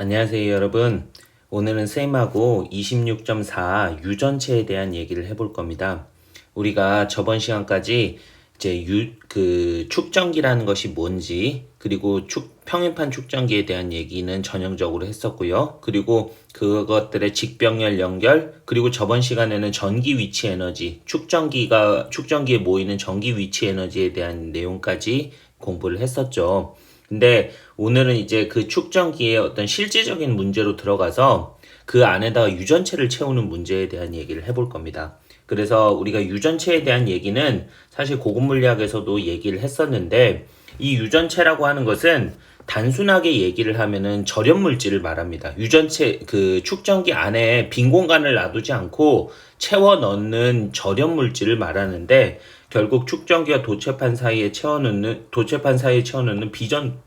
안녕하세요 여러분. 오늘은 쌤하고 26.4 유전체에 대한 얘기를 해볼 겁니다. 우리가 저번 시간까지 이제 유, 그 축전기라는 것이 뭔지 그리고 축, 평행판 축전기에 대한 얘기는 전형적으로 했었고요. 그리고 그것들의 직병렬 연결 그리고 저번 시간에는 전기 위치 에너지 축전기가 축전기에 모이는 전기 위치 에너지에 대한 내용까지 공부를 했었죠 근데 오늘은 이제 그 축전기의 어떤 실질적인 문제로 들어가서 그 안에다가 유전체를 채우는 문제에 대한 얘기를 해볼 겁니다. 그래서 우리가 유전체에 대한 얘기는 사실 고급 물리학에서도 얘기를 했었는데 이 유전체라고 하는 것은 단순하게 얘기를 하면은 절연 물질을 말합니다. 유전체 그 축전기 안에 빈 공간을 놔두지 않고 채워 넣는 절연 물질을 말하는데 결국 축전기와 도체판 사이에 채워 넣는 도체판 사이에 채워 넣는 비전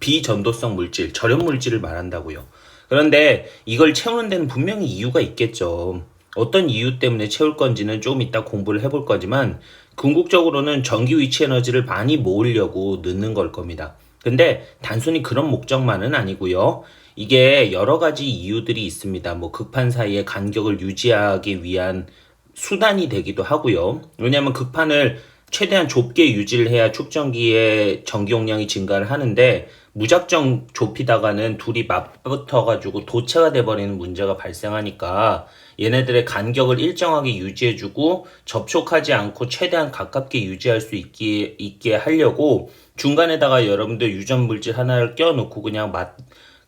비전도성 물질, 절연 물질을 말한다고요. 그런데 이걸 채우는 데는 분명히 이유가 있겠죠. 어떤 이유 때문에 채울 건지는 조금 이따 공부를 해볼 거지만 궁극적으로는 전기 위치 에너지를 많이 모으려고 넣는 걸 겁니다. 근데 단순히 그런 목적만은 아니고요. 이게 여러 가지 이유들이 있습니다. 뭐 극판 사이의 간격을 유지하기 위한 수단이 되기도 하고요. 왜냐하면 극판을 최대한 좁게 유지를 해야 축전기의 전기 용량이 증가를 하는데 무작정 좁히다가는 둘이 맞붙어 가지고 도체가 돼 버리는 문제가 발생하니까 얘네들의 간격을 일정하게 유지해주고 접촉하지 않고 최대한 가깝게 유지할 수 있게, 있게 하려고 중간에다가 여러분들 유전 물질 하나를 껴놓고 그냥 맞,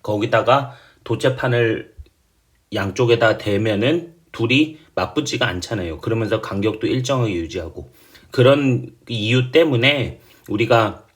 거기다가 도체판을 양쪽에다 대면은 둘이 맞붙지가 않잖아요. 그러면서 간격도 일정하게 유지하고. 그런 이유 때문에 우리가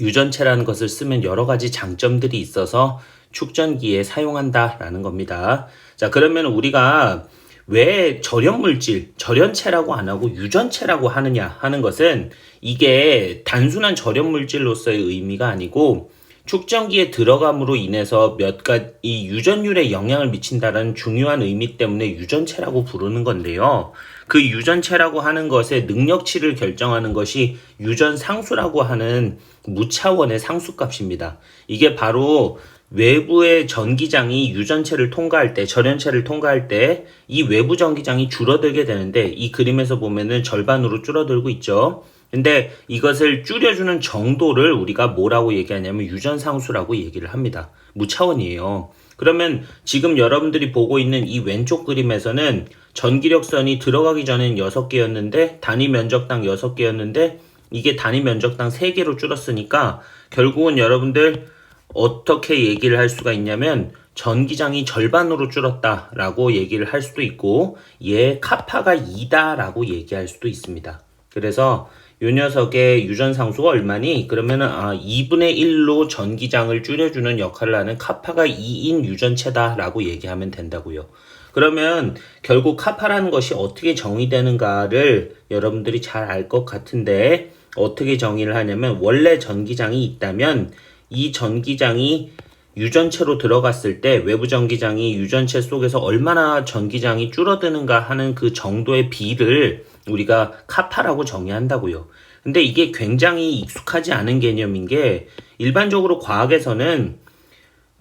유전체라는 것을 쓰면 여러 가지 장점들이 있어서 축전기에 사용한다라는 겁니다. 자, 그러면 우리가 왜 절연 물질, 절연체라고 안 하고 유전체라고 하느냐 하는 것은 이게 단순한 절연 물질로서의 의미가 아니고 축전기에 들어감으로 인해서 몇 가지 이 유전율에 영향을 미친다는 중요한 의미 때문에 유전체라고 부르는 건데요. 그 유전체라고 하는 것의 능력치를 결정하는 것이 유전 상수라고 하는 무차원의 상수값입니다. 이게 바로 외부의 전기장이 유전체를 통과할 때, 절연체를 통과할 때 이 외부 전기장이 줄어들게 되는데 이 그림에서 보면은 절반으로 줄어들고 있죠. 근데 이것을 줄여주는 정도를 우리가 뭐라고 얘기하냐면 유전상수라고 얘기를 합니다. 무차원이에요. 그러면 지금 여러분들이 보고 있는 이 왼쪽 그림에서는 전기력선이 들어가기 전엔 6개였는데 단위 면적당 6개였는데 이게 단위 면적당 3개로 줄었으니까 결국은 여러분들 어떻게 얘기를 할 수가 있냐면 전기장이 절반으로 줄었다라고 얘기를 할 수도 있고 얘 카파가 2다라고 얘기할 수도 있습니다. 그래서 요 녀석의 유전 상수가 얼마니? 그러면은 아 2분의 1로 전기장을 줄여주는 역할을 하는 카파가 2인 유전체다라고 얘기하면 된다고요. 그러면 결국 카파라는 것이 어떻게 정의되는가를 여러분들이 잘 알 것 같은데 어떻게 정의를 하냐면 원래 전기장이 있다면 이 전기장이 유전체로 들어갔을 때 외부 전기장이 유전체 속에서 얼마나 전기장이 줄어드는가 하는 그 정도의 비를 우리가 카파라고 정의한다고요. 근데 이게 굉장히 익숙하지 않은 개념인 게 일반적으로 과학에서는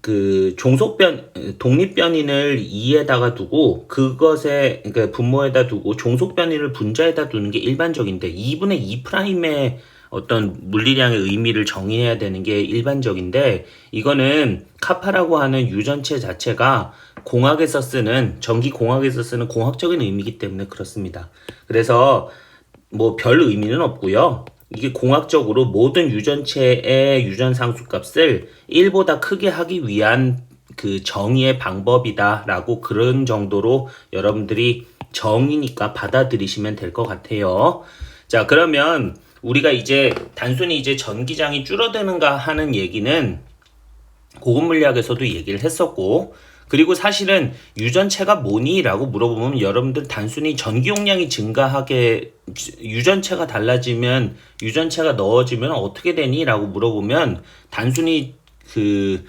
그 종속변 독립변인을 2에다가 두고 그것에 그러니까 분모에다 두고 종속변인을 분자에다 두는 게 일반적인데 2분의 2 프라임의 어떤 물리량의 의미를 정의해야 되는 게 일반적인데 이거는 카파라고 하는 유전체 자체가 공학에서 쓰는 전기 공학에서 쓰는 공학적인 의미이기 때문에 그렇습니다. 그래서 뭐 별 의미는 없고요. 이게 공학적으로 모든 유전체의 유전 상수값을 1보다 크게 하기 위한 그 정의의 방법이다라고 그런 정도로 여러분들이 정의니까 받아들이시면 될 것 같아요. 자, 그러면 우리가 이제 단순히 이제 전기장이 줄어드는가 하는 얘기는 고급 물리학에서도 얘기를 했었고 그리고 사실은 유전체가 뭐니? 라고 물어보면 여러분들 단순히 전기 용량이 증가하게 유전체가 달라지면 유전체가 넣어지면 어떻게 되니? 라고 물어보면 단순히 그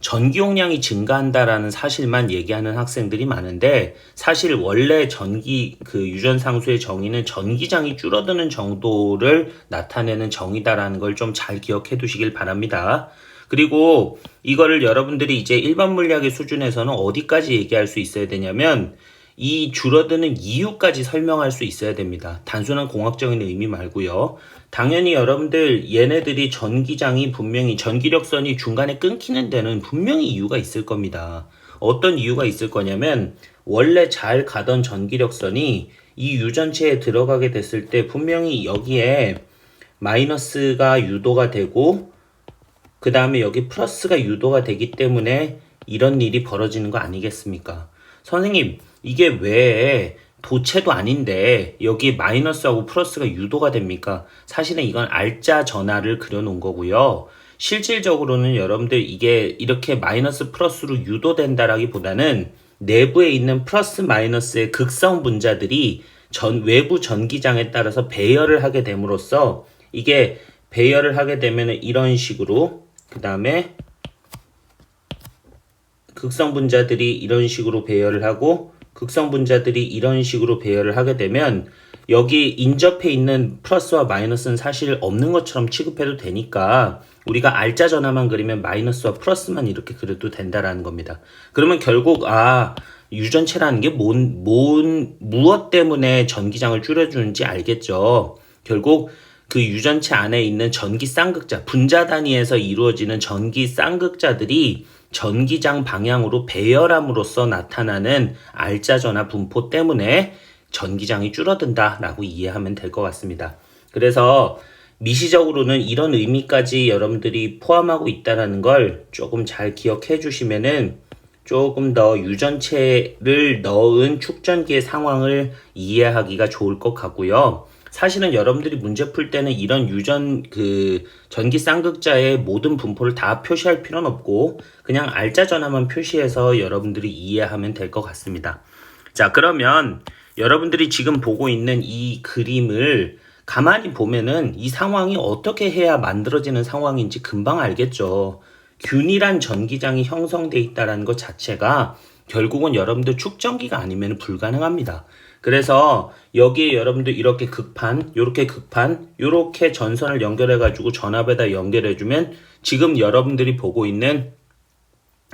전기 용량이 증가한다라는 사실만 얘기하는 학생들이 많은데 사실 원래 전기 그 유전 상수의 정의는 전기장이 줄어드는 정도를 나타내는 정의다라는 걸 좀 잘 기억해 두시길 바랍니다. 그리고 이거를 여러분들이 이제 일반 물리학의 수준에서는 어디까지 얘기할 수 있어야 되냐면 이 줄어드는 이유까지 설명할 수 있어야 됩니다. 단순한 공학적인 의미 말고요. 당연히 여러분들 얘네들이 전기장이 분명히 전기력선이 중간에 끊기는 데는 분명히 이유가 있을 겁니다. 어떤 이유가 있을 거냐면 원래 잘 가던 전기력선이 이 유전체에 들어가게 됐을 때 분명히 여기에 마이너스가 유도가 되고 그 다음에 여기 플러스가 유도가 되기 때문에 이런 일이 벌어지는 거 아니겠습니까? 선생님, 이게 왜 도체도 아닌데 여기 마이너스하고 플러스가 유도가 됩니까? 사실은 이건 알짜 전화를 그려놓은 거고요. 실질적으로는 여러분들 이게 이렇게 마이너스 플러스로 유도된다라기보다는 내부에 있는 플러스 마이너스의 극성 분자들이 전 외부 전기장에 따라서 배열을 하게 됨으로써 이게 배열을 하게 되면 이런 식으로 그 다음에 극성 분자들이 이런 식으로 배열을 하고 극성 분자들이 이런 식으로 배열을 하게 되면 여기 인접해 있는 플러스와 마이너스는 사실 없는 것처럼 취급해도 되니까 우리가 알짜 전화만 그리면 마이너스와 플러스만 이렇게 그려도 된다라는 겁니다. 그러면 결국 아 유전체라는 게 뭔, 뭔, 무엇 때문에 전기장을 줄여주는지 알겠죠. 결국 그 유전체 안에 있는 전기 쌍극자, 분자 단위에서 이루어지는 전기 쌍극자들이 전기장 방향으로 배열함으로써 나타나는 알짜 전화 분포 때문에 전기장이 줄어든다라고 이해하면 될 것 같습니다. 그래서 미시적으로는 이런 의미까지 여러분들이 포함하고 있다라는 걸 조금 잘 기억해 주시면은 조금 더 유전체를 넣은 축전기의 상황을 이해하기가 좋을 것 같고요. 사실은 여러분들이 문제 풀 때는 이런 유전 그 전기 쌍극자의 모든 분포를 다 표시할 필요는 없고 그냥 알짜 전 화만 표시해서 여러분들이 이해하면 될 것 같습니다. 자, 그러면 여러분들이 지금 보고 있는 이 그림을 가만히 보면은 이 상황이 어떻게 해야 만들어지는 상황인지 금방 알겠죠. 균일한 전기장이 형성돼 있다라는 것 자체가 결국은 여러분들 축전기가 아니면 불가능합니다. 그래서 여기에 여러분들 이렇게 극판, 이렇게 극판, 이렇게 전선을 연결해 가지고 전압에다 연결해 주면 지금 여러분들이 보고 있는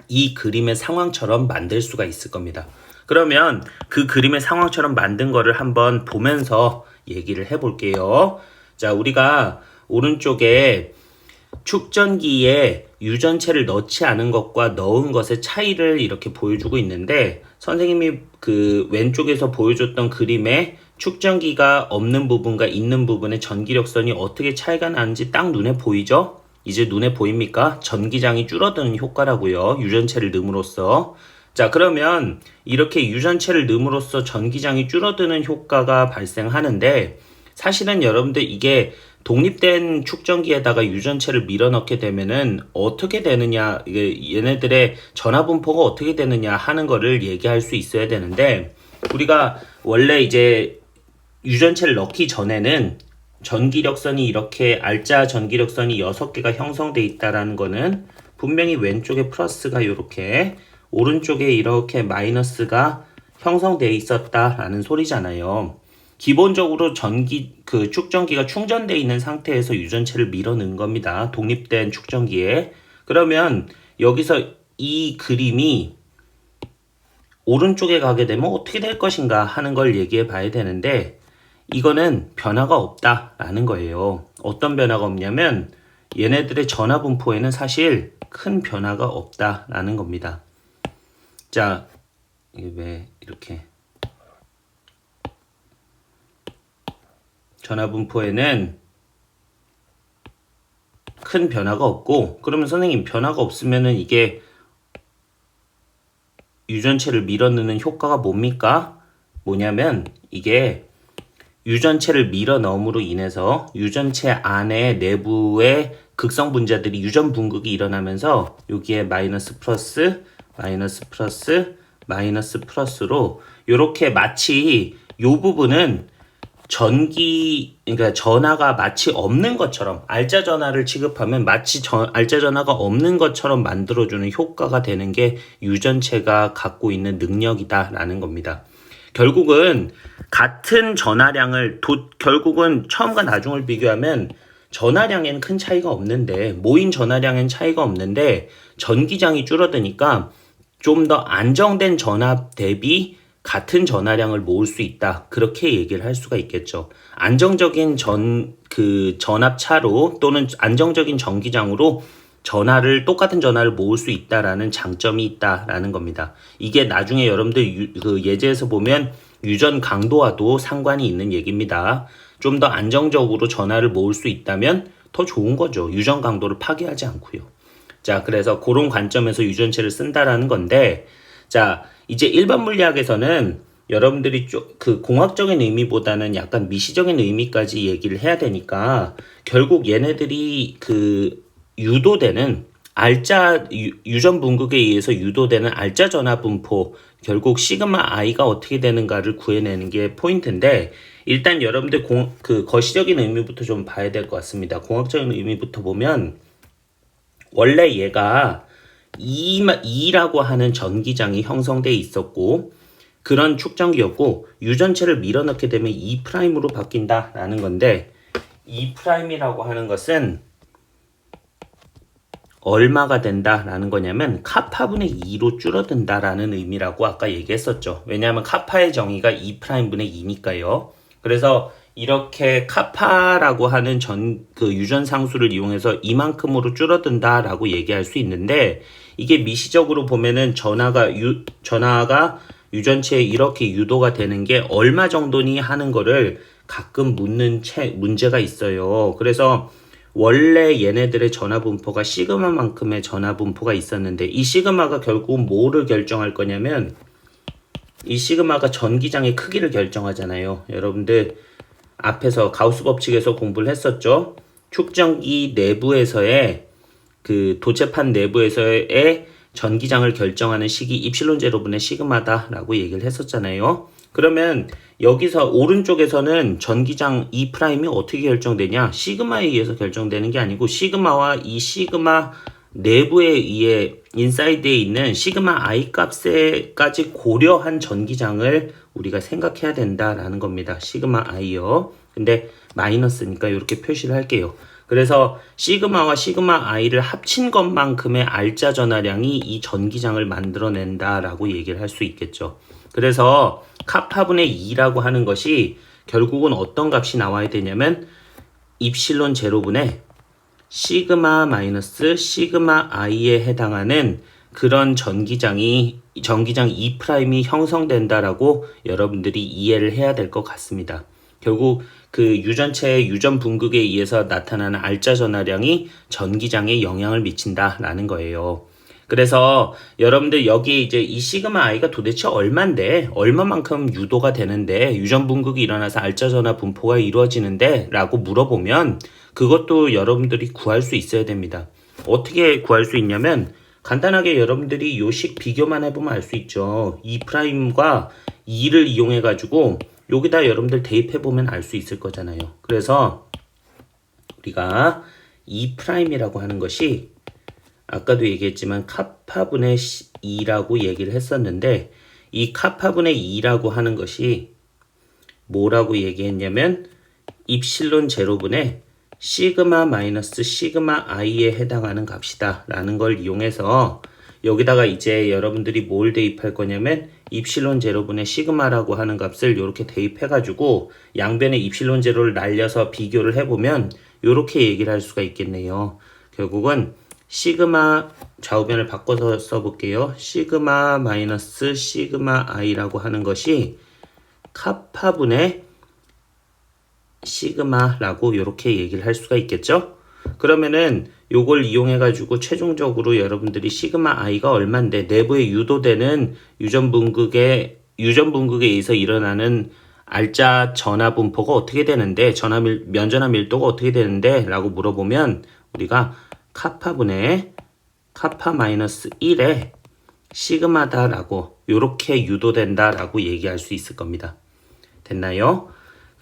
이 그림의 상황처럼 만들 수가 있을 겁니다. 그러면 그 그림의 상황처럼 만든 거를 한번 보면서 얘기를 해 볼게요. 자, 우리가 오른쪽에 축전기에 유전체를 넣지 않은 것과 넣은 것의 차이를 이렇게 보여주고 있는데 선생님이 그 왼쪽에서 보여줬던 그림에 축전기가 없는 부분과 있는 부분의 전기력선이 어떻게 차이가 나는지 딱 눈에 보이죠? 이제 눈에 보입니까? 전기장이 줄어드는 효과라고요. 유전체를 넣음으로써. 자, 그러면 이렇게 유전체를 넣음으로써 전기장이 줄어드는 효과가 발생하는데 사실은 여러분들 이게 독립된 축전기에다가 유전체를 밀어넣게 되면은 어떻게 되느냐, 이게 얘네들의 전화 분포가 어떻게 되느냐 하는 거를 얘기할 수 있어야 되는데 우리가 원래 이제 유전체를 넣기 전에는 전기력선이 이렇게 알짜 전기력선이 6개가 형성돼 있다라는 거는 분명히 왼쪽에 플러스가 이렇게 오른쪽에 이렇게 마이너스가 형성돼 있었다라는 소리잖아요. 기본적으로 전기 그 축전기가 충전되어 있는 상태에서 유전체를 밀어넣은 겁니다. 독립된 축전기에. 그러면 여기서 이 그림이 오른쪽에 가게 되면 어떻게 될 것인가 하는 걸 얘기해 봐야 되는데 이거는 변화가 없다라는 거예요. 어떤 변화가 없냐면 얘네들의 전화 분포에는 사실 큰 변화가 없다라는 겁니다. 자, 이게 왜 이렇게 전화 분포에는 큰 변화가 없고 그러면 선생님 변화가 없으면은 이게 유전체를 밀어넣는 효과가 뭡니까? 뭐냐면 이게 유전체를 밀어 넣음으로 인해서 유전체 안에 내부의 극성 분자들이 유전 분극이 일어나면서 여기에 마이너스 플러스 마이너스 플러스 마이너스 플러스로 이렇게 마치 이 부분은 전기 그러니까 전화가 마치 없는 것처럼 알짜 전화를 취급하면 마치 전, 알짜 전화가 없는 것처럼 만들어주는 효과가 되는 게 유전체가 갖고 있는 능력이다라는 겁니다. 결국은 같은 전화량을 도, 결국은 처음과 나중을 비교하면 전하량엔 큰 차이가 없는데 모인 전하량엔 차이가 없는데 전기장이 줄어드니까 좀 더 안정된 전압 대비 같은 전하량을 모을 수 있다. 그렇게 얘기를 할 수가 있겠죠. 안정적인 전, 그 전압 차로 또는 안정적인 전기장으로 전하를, 똑같은 전하를 모을 수 있다라는 장점이 있다라는 겁니다. 이게 나중에 여러분들 유, 그 예제에서 보면 유전 강도와도 상관이 있는 얘기입니다. 좀 더 안정적으로 전하를 모을 수 있다면 더 좋은 거죠. 유전 강도를 파괴하지 않고요. 자, 그래서 그런 관점에서 유전체를 쓴다라는 건데, 자, 이제 일반 물리학에서는 여러분들이 좀그 공학적인 의미보다는 약간 미시적인 의미까지 얘기를 해야 되니까 결국 얘네들이 그 유도되는 알짜 유, 유전 분극에 의해서 유도되는 알짜 전화 분포 결국 시그마 i가 어떻게 되는가를 구해내는 게 포인트인데 일단 여러분들 공, 그 거시적인 의미부터 좀 봐야 될 것 같습니다. 공학적인 의미부터 보면 원래 얘가 2, 2라고 하는 전기장이 형성돼 있었고 그런 축전기였고 유전체를 밀어넣게 되면 2'으로 바뀐다라는 건데 2'이라고 하는 것은 얼마가 된다라는 거냐면 카파분의 2로 줄어든다라는 의미라고 아까 얘기했었죠. 왜냐하면 카파의 정의가 2'분의 2니까요. 그래서 이렇게 카파라고 하는 전 그 유전 상수를 이용해서 이만큼으로 줄어든다라고 얘기할 수 있는데 이게 미시적으로 보면은 전하가 유 전하가 유전체에 이렇게 유도가 되는 게 얼마 정도니 하는 거를 가끔 묻는 채 문제가 있어요. 그래서 원래 얘네들의 전하 분포가 시그마만큼의 전하 분포가 있었는데 이 시그마가 결국 뭐를 결정할 거냐면 이 시그마가 전기장의 크기를 결정하잖아요. 여러분들 앞에서 가우스 법칙에서 공부를 했었죠. 축전기 내부에서의 그 도체판 내부에서의 전기장을 결정하는 식이 입실론 제로분의 시그마다라고 얘기를 했었잖아요. 그러면 여기서 오른쪽에서는 전기장 E 프라임이 어떻게 결정되냐? 시그마에 의해서 결정되는 게 아니고 시그마와 이 시그마 내부에 의해 인사이드에 있는 시그마 i 값에까지 고려한 전기장을 우리가 생각해야 된다라는 겁니다. 시그마 i요. 근데 마이너스니까 이렇게 표시를 할게요. 그래서 시그마와 시그마 i를 합친 것만큼의 알짜 전하량이 이 전기장을 만들어낸다라고 얘기를 할 수 있겠죠. 그래서 카파분의 2라고 하는 것이 결국은 어떤 값이 나와야 되냐면 입실론 제로분의 시그마 마이너스 시그마 i에 해당하는 그런 전기장이 전기장 2'이 형성된다라고 여러분들이 이해를 해야 될 것 같습니다. 결국 그 유전체의 유전 분극에 의해서 나타나는 알짜 전하량이 전기장에 영향을 미친다라는 거예요. 그래서 여러분들 여기 이제 이 시그마 i가 도대체 얼만데 얼마만큼 유도가 되는데 유전 분극이 일어나서 알짜 전하 분포가 이루어지는데 라고 물어보면 그것도 여러분들이 구할 수 있어야 됩니다. 어떻게 구할 수 있냐면 간단하게 여러분들이 요식 비교만 해보면 알 수 있죠. 이 프라임과 2를 이용해 가지고 여기다 여러분들 대입해 보면 알 수 있을 거잖아요. 그래서 우리가 2 프라임이라고 하는 것이 아까도 얘기했지만 카파분의 2라고 얘기를 했었는데 이 카파분의 2라고 하는 것이 뭐라고 얘기했냐면 입실론 제로분의 시그마 마이너스 시그마 i에 해당하는 값이다 라는 걸 이용해서 여기다가 이제 여러분들이 뭘 대입할 거냐면 입실론 제로분의 시그마라고 하는 값을 이렇게 대입해 가지고 양변에 입실론 제로를 날려서 비교를 해보면 이렇게 얘기를 할 수가 있겠네요. 결국은 시그마 좌우변을 바꿔서 써볼게요. 시그마 마이너스 시그마 i라고 하는 것이 카파분의 시그마라고 이렇게 얘기를 할 수가 있겠죠? 그러면은 요걸 이용해 가지고 최종적으로 여러분들이 시그마 i가 얼만데 내부에 유도되는 유전 분극의 유전 분극에 의해서 일어나는 알짜 전하 분포가 어떻게 되는데 전하 밀 면전화 밀도가 어떻게 되는데 라고 물어보면 우리가 카파분의 카파 마이너스 1에 시그마다라고 요렇게 유도된다라고 얘기할 수 있을 겁니다. 됐나요?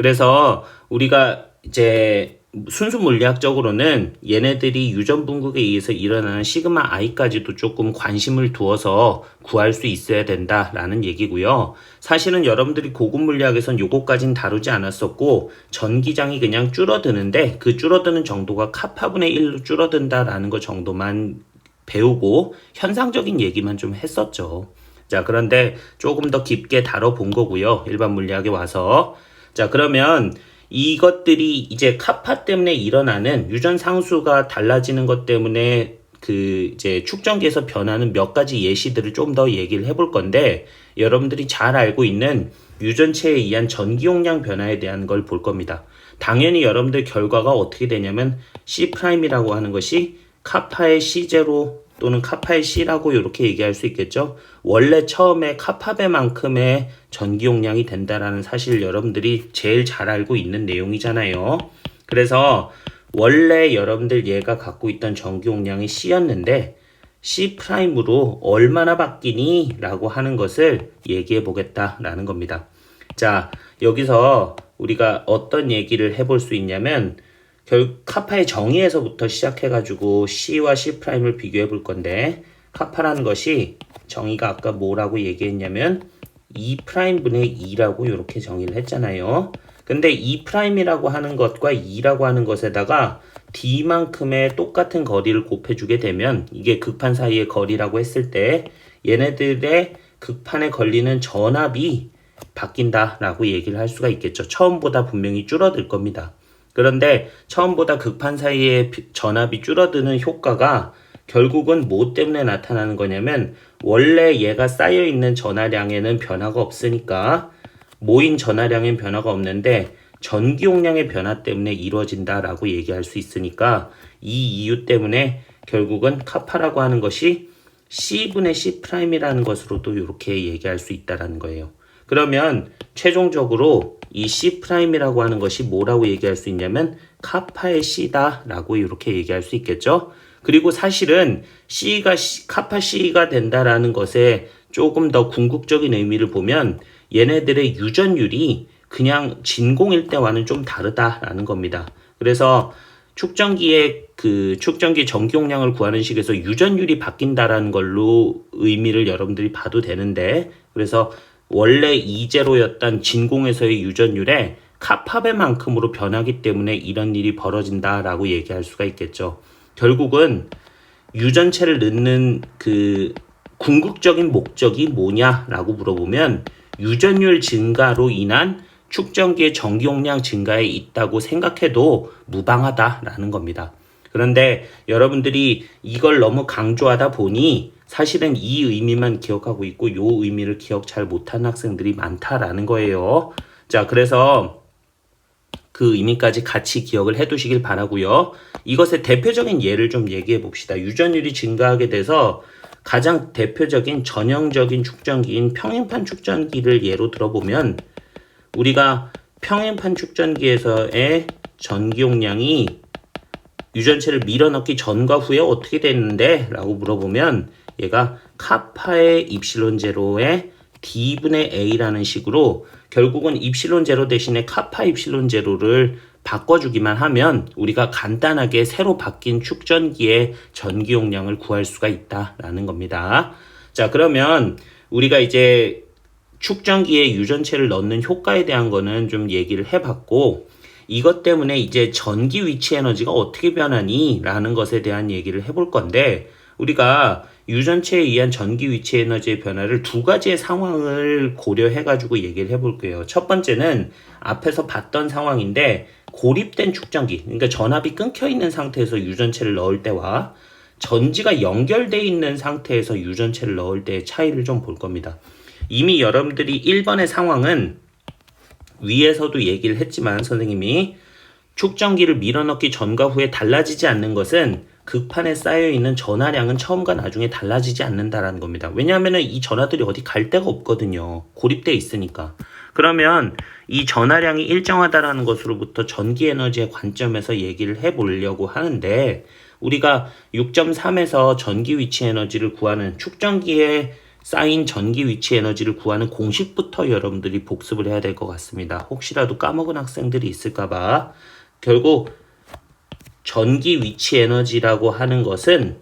그래서 우리가 이제 순수 물리학적으로는 얘네들이 유전 분국에 의해서 일어나는 시그마 i까지도 조금 관심을 두어서 구할 수 있어야 된다라는 얘기고요. 사실은 여러분들이 고급 물리학에선 요거까진 다루지 않았었고 전기장이 그냥 줄어드는데 그 줄어드는 정도가 카파분의 1로 줄어든다라는 것 정도만 배우고 현상적인 얘기만 좀 했었죠. 자, 그런데 조금 더 깊게 다뤄본 거고요. 일반 물리학에 와서. 자, 그러면 이것들이 이제 카파 때문에 일어나는 유전 상수가 달라지는 것 때문에 그 이제 축전기에서 변하는 몇 가지 예시들을 좀 더 얘기를 해볼 건데 여러분들이 잘 알고 있는 유전체에 의한 전기 용량 변화에 대한 걸 볼 겁니다. 당연히 여러분들 결과가 어떻게 되냐면 C'이라고 하는 것이 카파의 C0 또는 카파의 C라고 이렇게 얘기할 수 있겠죠. 원래 처음에 카파배만큼의 전기 용량이 된다라는 사실 여러분들이 제일 잘 알고 있는 내용이잖아요. 그래서 원래 여러분들 얘가 갖고 있던 전기 용량이 C였는데 C 프라임으로 얼마나 바뀌니? 라고 하는 것을 얘기해 보겠다라는 겁니다. 자, 여기서 우리가 어떤 얘기를 해볼 수 있냐면 결 카파의 정의에서부터 시작해가지고 C와 C 프라임을 비교해 볼 건데 카파라는 것이 정의가 아까 뭐라고 얘기했냐면 2 프라임 분의 2라고 이렇게 정의를 했잖아요. 근데 2 프라임이라고 하는 것과 2라고 하는 것에다가 D만큼의 똑같은 거리를 곱해주게 되면 이게 극판 사이의 거리라고 했을 때 얘네들의 극판에 걸리는 전압이 바뀐다라고 얘기를 할 수가 있겠죠. 처음보다 분명히 줄어들 겁니다. 그런데 처음보다 극판 사이의 전압이 줄어드는 효과가 결국은 뭐 때문에 나타나는 거냐면 원래 얘가 쌓여 있는 전하량에는 변화가 없으니까 모인 전하량엔 변화가 없는데 전기 용량의 변화 때문에 이루어진다라고 얘기할 수 있으니까 이 이유 때문에 결국은 카파라고 하는 것이 C분의 C'이라는 것으로도 이렇게 얘기할 수 있다라는 거예요. 그러면 최종적으로 이 C'이라고 하는 것이 뭐라고 얘기할 수 있냐면 카파의 C다라고 이렇게 얘기할 수 있겠죠. 그리고 사실은 C가 카파 C가 된다라는 것에 조금 더 궁극적인 의미를 보면 얘네들의 유전율이 그냥 진공일 때와는 좀 다르다라는 겁니다. 그래서 축전기의 그 축전기 전기 용량을 구하는 식에서 유전율이 바뀐다라는 걸로 의미를 여러분들이 봐도 되는데 그래서 원래 이제로였던 진공에서의 유전율에 카파배만큼으로 변하기 때문에 이런 일이 벌어진다라고 얘기할 수가 있겠죠. 결국은 유전체를 넣는 그 궁극적인 목적이 뭐냐라고 물어보면 유전율 증가로 인한 축전기의 전기 용량 증가에 있다고 생각해도 무방하다라는 겁니다. 그런데 여러분들이 이걸 너무 강조하다 보니 사실은 이 의미만 기억하고 있고 요 의미를 기억 잘 못한 학생들이 많다라는 거예요. 자, 그래서 그 의미까지 같이 기억을 해 두시길 바라고요. 이것의 대표적인 예를 좀 얘기해 봅시다. 유전율이 증가하게 돼서 가장 대표적인 전형적인 축전기인 평행판 축전기를 예로 들어보면 우리가 평행판 축전기에서의 전기 용량이 유전체를 밀어넣기 전과 후에 어떻게 됐는데? 라고 물어보면 얘가 카파의 입실론 제로의 d분의 a라는 식으로 결국은 입실론 제로 대신에 카파 입실론 제로를 바꿔주기만 하면 우리가 간단하게 새로 바뀐 축전기의 전기 용량을 구할 수가 있다라는 겁니다. 자, 그러면 우리가 이제 축전기에 유전체를 넣는 효과에 대한 거는 좀 얘기를 해봤고, 이것 때문에 이제 전기 위치 에너지가 어떻게 변하니? 라는 것에 대한 얘기를 해볼 건데, 우리가 유전체에 의한 전기 위치 에너지의 변화를 두 가지의 상황을 고려해가지고 얘기를 해볼게요. 첫 번째는 앞에서 봤던 상황인데, 고립된 축전기, 그러니까 전압이 끊겨 있는 상태에서 유전체를 넣을 때와 전지가 연결되어 있는 상태에서 유전체를 넣을 때의 차이를 좀 볼 겁니다. 이미 여러분들이 1번의 상황은 위에서도 얘기를 했지만 선생님이 축전기를 밀어넣기 전과 후에 달라지지 않는 것은 극판에 쌓여있는 전하량은 처음과 나중에 달라지지 않는다라는 겁니다. 왜냐하면 이 전하들이 어디 갈 데가 없거든요. 고립돼 있으니까. 그러면 이 전하량이 일정하다라는 것으로부터 전기 에너지의 관점에서 얘기를 해보려고 하는데 우리가 6.3에서 전기 위치 에너지를 구하는 축전기에 쌓인 전기 위치 에너지를 구하는 공식부터 여러분들이 복습을 해야 될 것 같습니다. 혹시라도 까먹은 학생들이 있을까봐 결국 전기 위치 에너지라고 하는 것은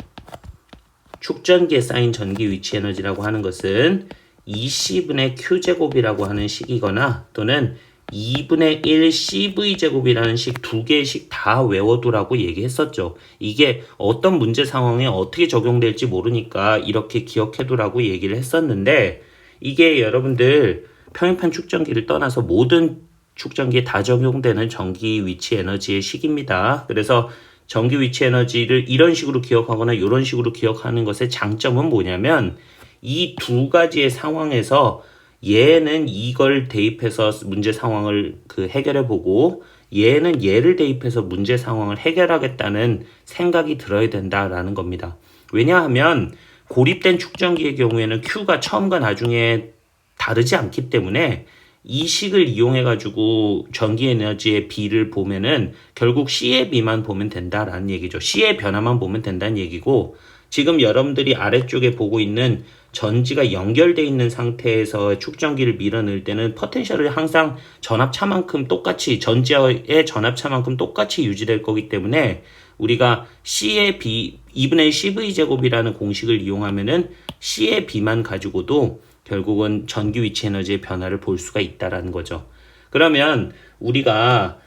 축전기에 쌓인 전기 위치 에너지라고 하는 것은 20분의 Q제곱이라고 하는 식이거나 또는 2분의 1 CV제곱이라는 식 두 개씩 다 외워두라고 얘기했었죠. 이게 어떤 문제 상황에 어떻게 적용될지 모르니까 이렇게 기억해두라고 얘기를 했었는데 이게 여러분들 평행판 축전기를 떠나서 모든 축전기에 다 적용되는 전기 위치 에너지의 식입니다. 그래서 전기 위치 에너지를 이런 식으로 기억하거나 이런 식으로 기억하는 것의 장점은 뭐냐면 이 두 가지의 상황에서 얘는 이걸 대입해서 문제 상황을 그 해결해 보고 얘는 얘를 대입해서 문제 상황을 해결하겠다는 생각이 들어야 된다라는 겁니다. 왜냐하면 고립된 축전기의 경우에는 Q가 처음과 나중에 다르지 않기 때문에 이 식을 이용해 가지고 전기 에너지의 비를 보면은 결국 C의 비만 보면 된다라는 얘기죠. C의 변화만 보면 된다는 얘기고 지금 여러분들이 아래쪽에 보고 있는 전지가 연결돼 있는 상태에서 축전기를 밀어넣을 때는 포텐셜을 항상 전압차만큼 똑같이 전지의 전압차만큼 똑같이 유지될 거기 때문에 우리가 C의 B 2분의 CV 제곱이라는 공식을 이용하면은 C의 B만 가지고도 결국은 전기 위치 에너지의 변화를 볼 수가 있다라는 거죠. 그러면 우리가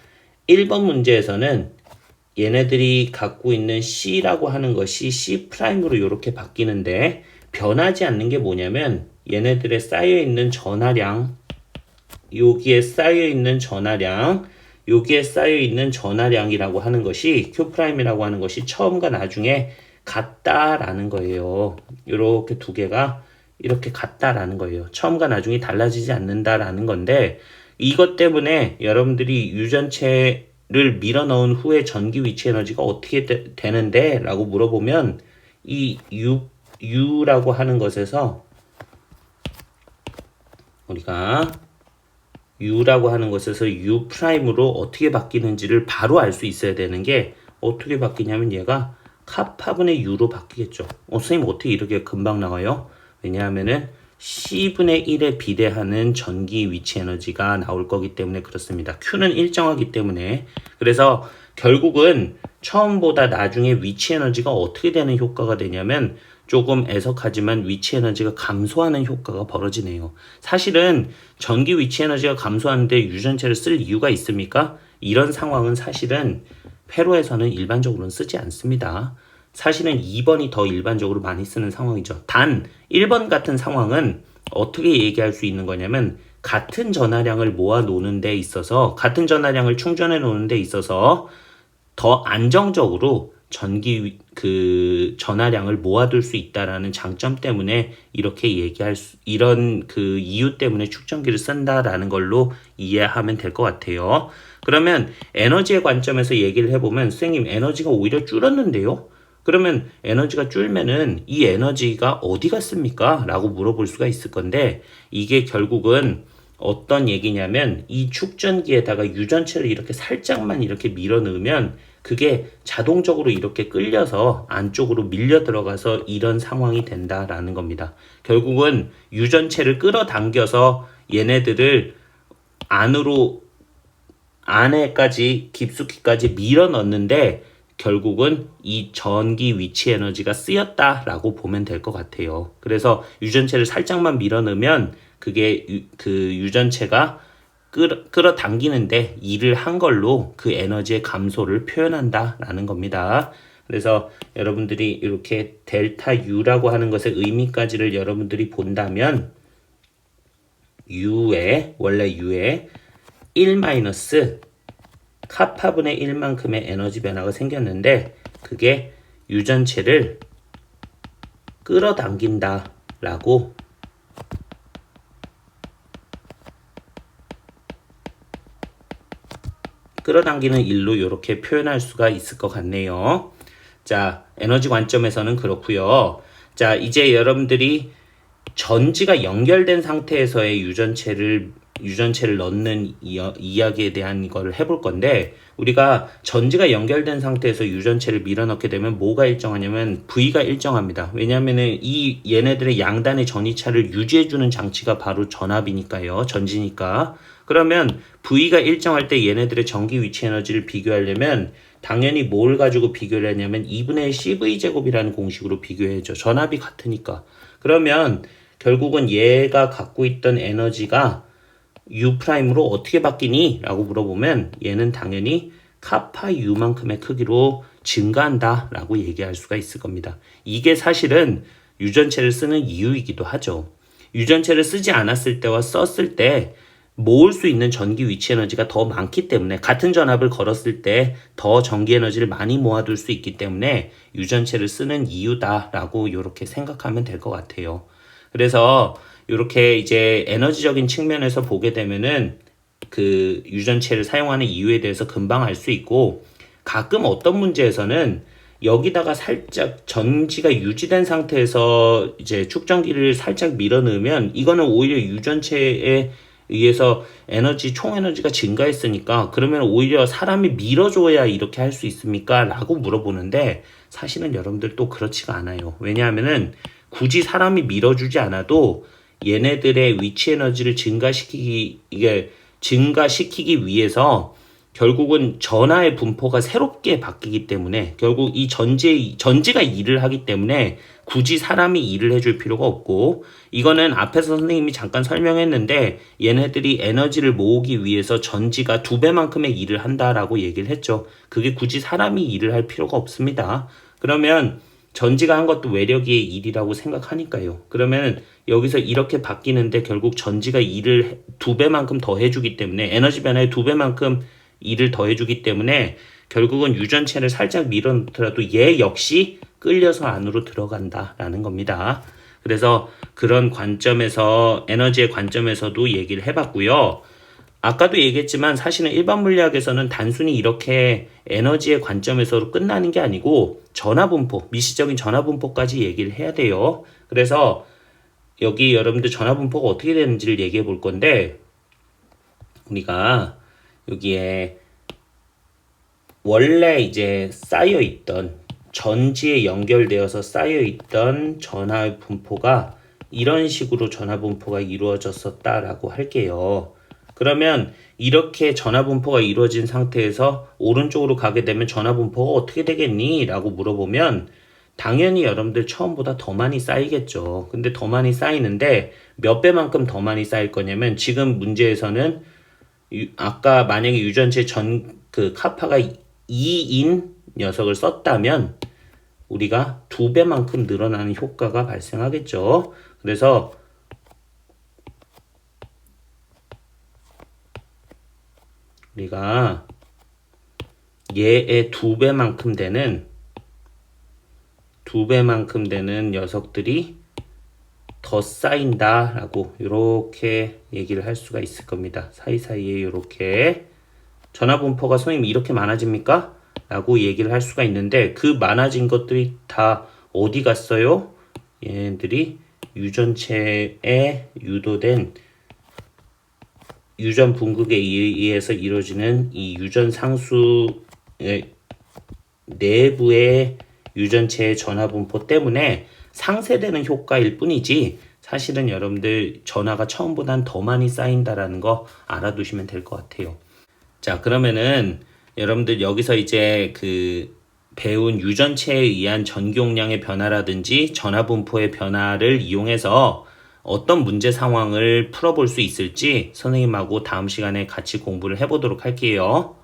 1번 문제에서는 얘네들이 갖고 있는 C라고 하는 것이 C 프라임으로 이렇게 바뀌는데 변하지 않는 게 뭐냐면 얘네들의 쌓여 있는 전하량 여기에 쌓여 있는 전하량 여기에 쌓여 있는 전하량이라고 하는 것이 Q 프라임이라고 하는 것이 처음과 나중에 같다라는 거예요. 이렇게 두 개가 이렇게 같다라는 거예요. 처음과 나중에 달라지지 않는다라는 건데 이것 때문에 여러분들이 유전체를 밀어 넣은 후에 전기 위치 에너지가 어떻게 되, 는데 라고 물어보면 이 U라고 하는 것에서 우리가 U라고 하는 것에서 U 프라임으로 어떻게 바뀌는지를 바로 알 수 있어야 되는 게 어떻게 바뀌냐면 얘가 카파분의 U로 바뀌겠죠. 어, 선생님 어떻게 이렇게 금방 나와요? 왜냐하면은 C분의 1에 비례하는 전기 위치 에너지가 나올 거기 때문에 그렇습니다. Q는 일정하기 때문에. 그래서 결국은 처음보다 나중에 위치 에너지가 어떻게 되는 효과가 되냐면 조금 애석하지만 위치 에너지가 감소하는 효과가 벌어지네요. 사실은 전기 위치 에너지가 감소하는데 유전체를 쓸 이유가 있습니까? 이런 상황은 사실은 회로에서는 일반적으로는 쓰지 않습니다. 사실은 2번이 더 일반적으로 많이 쓰는 상황이죠. 단 1번 같은 상황은 어떻게 얘기할 수 있는 거냐면 같은 전하량을 모아 놓는 데 있어서 같은 전하량을 충전해 놓는 데 있어서 더 안정적으로 전기 그 전하량을 모아둘 수 있다라는 장점 때문에 이렇게 얘기할 수 이런 그 이유 때문에 축전기를 쓴다라는 걸로 이해하면 될 것 같아요. 그러면 에너지의 관점에서 얘기를 해보면 선생님 에너지가 오히려 줄었는데요. 그러면 에너지가 줄면은 이 에너지가 어디 갔습니까? 라고 물어볼 수가 있을 건데 이게 결국은 어떤 얘기냐면 이 축전기에다가 유전체를 이렇게 살짝만 이렇게 밀어 넣으면 그게 자동적으로 이렇게 끌려서 안쪽으로 밀려 들어가서 이런 상황이 된다라는 겁니다. 결국은 유전체를 끌어당겨서 얘네들을 안으로 안에까지 깊숙이까지 밀어 넣는데 결국은 이 전기 위치 에너지가 쓰였다라고 보면 될 것 같아요. 그래서 유전체를 살짝만 밀어 넣으면 그게 유, 그 유전체가 끌어, 끌어당기는데 일을 한 걸로 그 에너지의 감소를 표현한다라는 겁니다. 그래서 여러분들이 이렇게 델타 U라고 하는 것의 의미까지를 여러분들이 본다면 U의 원래 U의 1 마이너스 카파분의 1만큼의 에너지 변화가 생겼는데 그게 유전체를 끌어당긴다 라고 끌어당기는 일로 이렇게 표현할 수가 있을 것 같네요. 자, 에너지 관점에서는 그렇고요. 자, 이제 여러분들이 전지가 연결된 상태에서의 유전체를 유전체를 넣는 이야기에 대한 걸 해볼 건데 우리가 전지가 연결된 상태에서 유전체를 밀어넣게 되면 뭐가 일정하냐면 V가 일정합니다. 왜냐하면은 이 얘네들의 양단의 전이차를 유지해주는 장치가 바로 전압이니까요. 전지니까. 그러면 V가 일정할 때 얘네들의 전기 위치 에너지를 비교하려면 당연히 뭘 가지고 비교를 했냐면 2분의 1 CV 제곱이라는 공식으로 비교해줘. 전압이 같으니까. 그러면 결국은 얘가 갖고 있던 에너지가 U 프라임으로 어떻게 바뀌니? 라고 물어보면 얘는 당연히 카파 U만큼의 크기로 증가한다 라고 얘기할 수가 있을 겁니다. 이게 사실은 유전체를 쓰는 이유이기도 하죠. 유전체를 쓰지 않았을 때와 썼을 때 모을 수 있는 전기 위치 에너지가 더 많기 때문에 같은 전압을 걸었을 때 더 전기 에너지를 많이 모아둘 수 있기 때문에 유전체를 쓰는 이유다라고 이렇게 생각하면 될 것 같아요. 그래서 이렇게 이제 에너지적인 측면에서 보게 되면은 그 유전체를 사용하는 이유에 대해서 금방 알 수 있고 가끔 어떤 문제에서는 여기다가 살짝 전지가 유지된 상태에서 이제 축전기를 살짝 밀어 넣으면 이거는 오히려 유전체에 의해서 에너지 총 에너지가 증가했으니까 그러면 오히려 사람이 밀어줘야 이렇게 할 수 있습니까? 라고 물어보는데 사실은 여러분들 또 그렇지가 않아요. 왜냐하면은 굳이 사람이 밀어주지 않아도 얘네들의 위치 에너지를 증가시키기 이게 증가시키기 위해서 결국은 전하의 분포가 새롭게 바뀌기 때문에 결국 이 전지 전지가 일을 하기 때문에 굳이 사람이 일을 해줄 필요가 없고 이거는 앞에서 선생님이 잠깐 설명했는데 얘네들이 에너지를 모으기 위해서 전지가 두 배만큼의 일을 한다라고 얘기를 했죠. 그게 굳이 사람이 일을 할 필요가 없습니다. 그러면 전지가 한 것도 외력의 일이라고 생각하니까요. 그러면 여기서 이렇게 바뀌는데 결국 전지가 일을 두 배만큼 더 해주기 때문에 에너지 변화에 두 배만큼 일을 더 해주기 때문에 결국은 유전체를 살짝 밀어넣더라도 얘 역시 끌려서 안으로 들어간다라는 겁니다. 그래서 그런 관점에서 에너지의 관점에서도 얘기를 해봤고요. 아까도 얘기했지만 사실은 일반 물리학에서는 단순히 이렇게 에너지의 관점에서 끝나는 게 아니고 전하분포, 미시적인 전하분포까지 얘기를 해야 돼요. 그래서 여기 여러분들 전하분포가 어떻게 되는지를 얘기해 볼 건데 우리가 여기에 원래 이제 쌓여 있던 전지에 연결되어서 쌓여 있던 전하 분포가 이런 식으로 전하 분포가 이루어졌었다라고 할게요. 그러면 이렇게 전하 분포가 이루어진 상태에서 오른쪽으로 가게 되면 전하 분포가 어떻게 되겠니? 라고 물어보면 당연히 여러분들 처음보다 더 많이 쌓이겠죠. 근데 더 많이 쌓이는데 몇 배만큼 더 많이 쌓일 거냐면 지금 문제에서는 유, 아까 만약에 유전체 전 그 카파가 2인 녀석을 썼다면 우리가 두 배만큼 늘어나는 효과가 발생하겠죠. 그래서 우리가 얘의 두 배만큼 되는 두 배만큼 되는 녀석들이 더 쌓인다 라고 이렇게 얘기를 할 수가 있을 겁니다. 사이사이에 이렇게 전화분포가 선생님 이렇게 많아집니까? 라고 얘기를 할 수가 있는데 그 많아진 것들이 다 어디 갔어요? 얘네들이 유전체에 유도된 유전 분극에 의해서 이루어지는 이 유전 상수의 내부의 유전체의 전화 분포 때문에 상쇄되는 효과일 뿐이지 사실은 여러분들 전화가 처음보단 더 많이 쌓인다라는 거 알아두시면 될 것 같아요. 자, 그러면은 여러분들 여기서 이제 그 배운 유전체에 의한 전기용량의 변화라든지 전화 분포의 변화를 이용해서 어떤 문제 상황을 풀어볼 수 있을지 선생님하고 다음 시간에 같이 공부를 해보도록 할게요.